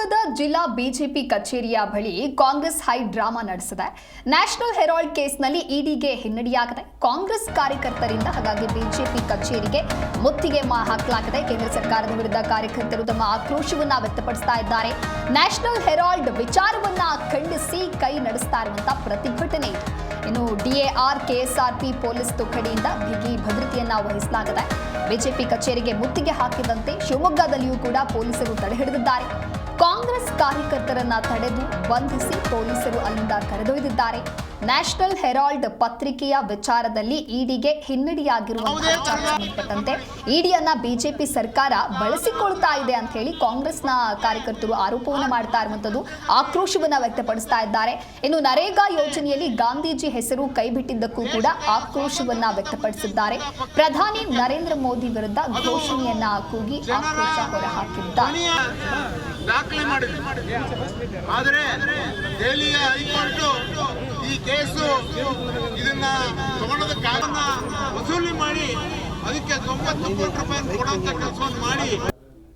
ಶಿವಮೊಗ್ಗದ ಜಿಲ್ಲಾ ಬಿಜೆಪಿ ಕಚೇರಿಯ ಬಳಿ ಕಾಂಗ್ರೆಸ್ ಹೈ ಡ್ರಾಮಾ ನಡೆಸಿದೆ. ನ್ಯಾಷನಲ್ ಹೆರಾಲ್ಡ್ ಕೇಸ್ನಲ್ಲಿ ಇಡಿಗೆ ಹಿನ್ನಡೆಯಾಗಿದೆ. ಕಾಂಗ್ರೆಸ್ ಕಾರ್ಯಕರ್ತರಿಂದ ಹಾಗಾಗಿ ಬಿಜೆಪಿ ಕಚೇರಿಗೆ ಮುತ್ತಿಗೆ ಹಾಕಲಾಗಿದೆ. ಕೇಂದ್ರ ಸರ್ಕಾರದ ವಿರುದ್ಧ ಕಾರ್ಯಕರ್ತರು ತಮ್ಮ ಆಕ್ರೋಶವನ್ನ ವ್ಯಕ್ತಪಡಿಸ್ತಾ ಇದ್ದಾರೆ. ನ್ಯಾಷನಲ್ ಹೆರಾಲ್ಡ್ ವಿಚಾರವನ್ನ ಖಂಡಿಸಿ ಕೈ ನಡೆಸ್ತಾ ಇರುವಂತಹ ಪ್ರತಿಭಟನೆ ಇದೆ. ಇನ್ನು ಡಿಎಆರ್ ಕೆಎಸ್ಆರ್ಪಿ ಪೊಲೀಸ್ ತುಕಡಿಯಿಂದ ಬಿಗಿ ಭದ್ರತೆಯನ್ನ ವಹಿಸಲಾಗಿದೆ. ಬಿಜೆಪಿ ಕಚೇರಿಗೆ ಮುತ್ತಿಗೆ ಹಾಕಿದಂತೆ ಶಿವಮೊಗ್ಗದಲ್ಲಿಯೂ ಕೂಡ ಪೊಲೀಸರು ತಡೆ ಹಿಡಿದಿದ್ದಾರೆ. ಕಾಂಗ್ರೆಸ್ ಕಾರ್ಯಕರ್ತರನ್ನ ತಡೆದು ಬಂಧಿಸಿ ಪೊಲೀಸರು ಅಲ್ಲಿಂದ ಕರೆದೊಯ್ದಿದ್ದಾರೆ. ನ್ಯಾಷನಲ್ ಹೆರಾಲ್ಡ್ ಪತ್ರಿಕೆಯ ವಿಚಾರದಲ್ಲಿ ಇಡಿಗೆ ಹಿನ್ನಡೆಯಾಗಿರುವಂತಹ ವಿಚಾರಕ್ಕೆ ಸಂಬಂಧಪಟ್ಟಂತೆ ಇಡಿಯನ್ನ ಬಿಜೆಪಿ ಸರ್ಕಾರ ಬಳಸಿಕೊಳ್ತಾ ಇದೆ ಅಂತ ಹೇಳಿ ಕಾಂಗ್ರೆಸ್ನ ಕಾರ್ಯಕರ್ತರು ಆರೋಪವನ್ನು ಮಾಡ್ತಾ ಇರುವಂತದ್ದು ಆಕ್ರೋಶವನ್ನ ವ್ಯಕ್ತಪಡಿಸ್ತಾ ಇದ್ದಾರೆ. ಇನ್ನು ನರೇಗಾ ಯೋಜನೆಯಲ್ಲಿ ಗಾಂಧೀಜಿ ಹೆಸರು ಕೈಬಿಟ್ಟಿದ್ದಕ್ಕೂ ಕೂಡ ಆಕ್ರೋಶವನ್ನ ವ್ಯಕ್ತಪಡಿಸಿದ್ದಾರೆ. ಪ್ರಧಾನಿ ನರೇಂದ್ರ ಮೋದಿ ವಿರುದ್ಧ ಘೋಷಣೆಯನ್ನ ಕೂಗಿ ಆಕ್ರೋಶ ಹೊರಹಾಕಿದ್ದಾರೆ. ದಾಖಲೆ ಮಾಡಿದ್ರು. ಆದರೆ ದೆಹಲಿಯ ಹೈಕೋರ್ಟ್ ಈ ಕೇಸು ಇದನ್ನ ತಗೊಂಡದ ಕಾರಣ ವಸೂಲಿ ಮಾಡಿ, ಅದಕ್ಕೆ ತೊಂಬತ್ತು ಕೋಟಿ ರೂಪಾಯಿ ಕೊಡುವಂತ ಕೆಲಸವನ್ನು ಮಾಡಿ.